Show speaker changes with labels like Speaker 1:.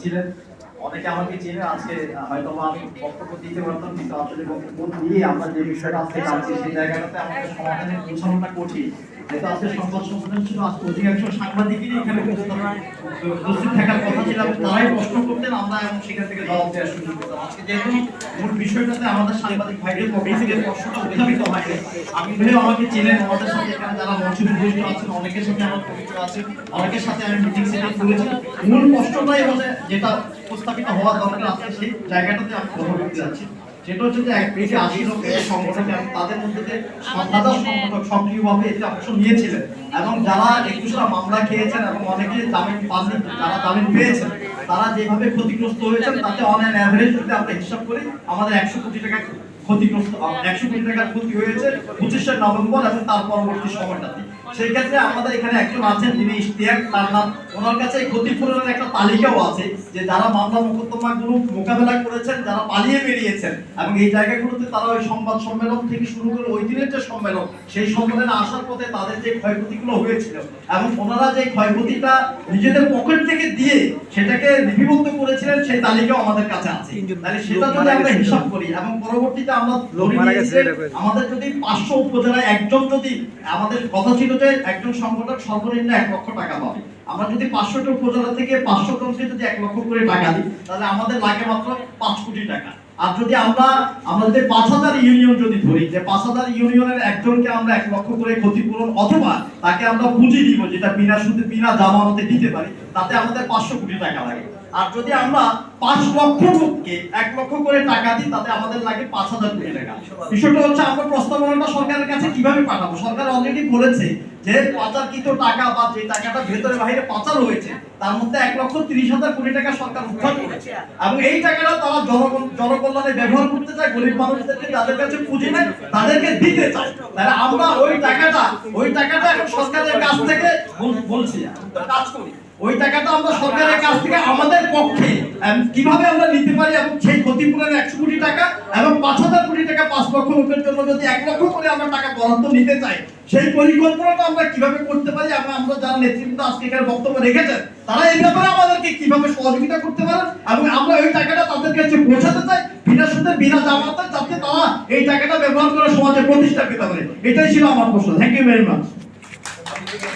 Speaker 1: ছিলেন অনেকে আমাকে চেনে, আজকে হয়তো আমি বক্তব্য দিতে পারতাম, কিন্তু বক্তব্য দিয়ে আমরা যে বিষয়টা আজকে জানছি, সেই জায়গাটাতে আমাদের সমাধানের পৌঁছানোটা কঠিন। অনেকের সাথে আমার আছে অনেকের সাথে আমি যেটা উপস্থাপিত হওয়া দরকার আছে, সেই জায়গাটাতে আমি কথা বলতে যাচ্ছি। সেটা হচ্ছে যে এক পেজে আশি লোকের সংগঠন। এবং তাদের মধ্যে যে হাজার সংগঠক সক্রিয়ভাবে এতে অংশ নিয়েছিলেন। এবং যারা একুশটা মামলা খেয়েছেন এবং অনেকে জামিন পাননি যারা জামিন পেয়েছেন তারা যেভাবে ক্ষতিগ্রস্ত হয়েছেন তাতে অন অ্যান অ্যাভারেজ যদি আমরা হিসাব করি আমাদের একশো কোটি টাকা ক্ষতিগ্রস্ত একশো কোটি টাকার ক্ষতি হয়েছে পঁচিশে নভেম্বর এবং তার পরবর্তী সময়টাতে। সেই ক্ষেত্রে আমাদের এখানে একজন আছেন যিনি ইশতিয়াক। তার নাম ওনার কাছে ক্ষতিপূরণের একটা তালিকাও আছে যে যারা মামলা মোকদ্দমা গুলো মোকাবেলা করেছেন যারা পালিয়ে বেরিয়েছেন এবং এই জায়গাগুলোতে তারা ওই সংবাদ সম্মেলন থেকে শুরু করে ওই দিনের যে সম্মেলন সেই সম্মেলনে আসার পথে তাদের যে ক্ষয়ক্ষতিগুলো হয়েছিল এবং ওনারা যে ক্ষয়ক্ষতিটা নিজেদের পকেট থেকে দিয়ে সেটাকে লিপিবদ্ধ করেছিলেন সেই তালিকাও আমাদের কাছে আছে। তাহলে সেটা যদি আমরা হিসাব করি এবং পরবর্তীতে আমরা। আমাদের যদি পাঁচশো উপজেলায় একজন যদি আমাদের কথা ছিল যে একজন সংগঠক সর্বনিম্ন এক লক্ষ টাকা পাবে। আমরা যদি পাঁচশোটা উপজেলা থেকে পাঁচশো জনকে যদি এক লক্ষ করে টাকা দিই, তাহলে আমাদের লাগে মাত্র পাঁচ কোটি টাকা। আর যদি আমরা, আমাদের পাঁচ হাজার ইউনিয়ন যদি ধরি, যে পাঁচ হাজার ইউনিয়নের একজনকে আমরা এক লক্ষ করে ক্ষতিপূরণ অথবা তাকে আমরা পুঁজি দিব, যেটা বিনা সুদে, বিনা জামানতে দিতে পারি, তাতে আমাদের পাঁচশো কোটি টাকা লাগে। আর যদি আমরা পাঁচ লক্ষ লোককে এক লক্ষ করে টাকা দিই, তাতে আমাদের লাগে পাঁচ হাজার কোটি টাকা। বিষয়টা হচ্ছে, আমরা প্রস্তাবনাটা সরকারের কাছে কীভাবে পাঠাবো? সরকার অলরেডি বলেছে যে পাচারকৃত টাকা বা যে টাকাটা ভেতরে বাইরে পাচার হয়েছে তার মধ্যে এক লক্ষ তিরিশ হাজার কোটি টাকা সরকার উদ্ধার করেছে। এবং এই টাকাটা তারা জনগণ জনকল্যাণে ব্যবহার করতে চায় গরিব মানুষদেরকে যাদের কাছে পুঁজি নেই তাদেরকে দিতে চায়। তাহলে আমরা ওই টাকাটা ওই টাকাটা এখন সরকারের কাছ থেকে বলছি। কাজ করি। ওই টাকাটা আমরা সরকারের কাছ থেকে আমাদের পক্ষে। কীভাবে আমরা নিতে পারি এবং সেই ক্ষতিপূরণের একশো কোটি টাকা এবং পাঁচ হাজার কোটি টাকা পাঁচ জন্য যদি এক লক্ষ করে আমরা টাকা বরাদ্দ নিতে চাই, সেই পরিকল্পনাটা আমরা কীভাবে করতে পারি? এবং আমরা যারা নেতৃত্ব আজকে এখানে বক্তব্য রেখেছেন, তারা এই ব্যাপারে আমাদেরকে কীভাবে সহযোগিতা করতে পারেন? এবং আমরা ওই টাকাটা তাদের কাছে পৌঁছাতে চাই, বিনা সুদে, বিনা জামাতে, যাতে তারা এই টাকাটা ব্যবহার করে সমাজে প্রতিষ্ঠা পেতে পারে। এটাই ছিল আমার প্রশ্ন। Thank you very much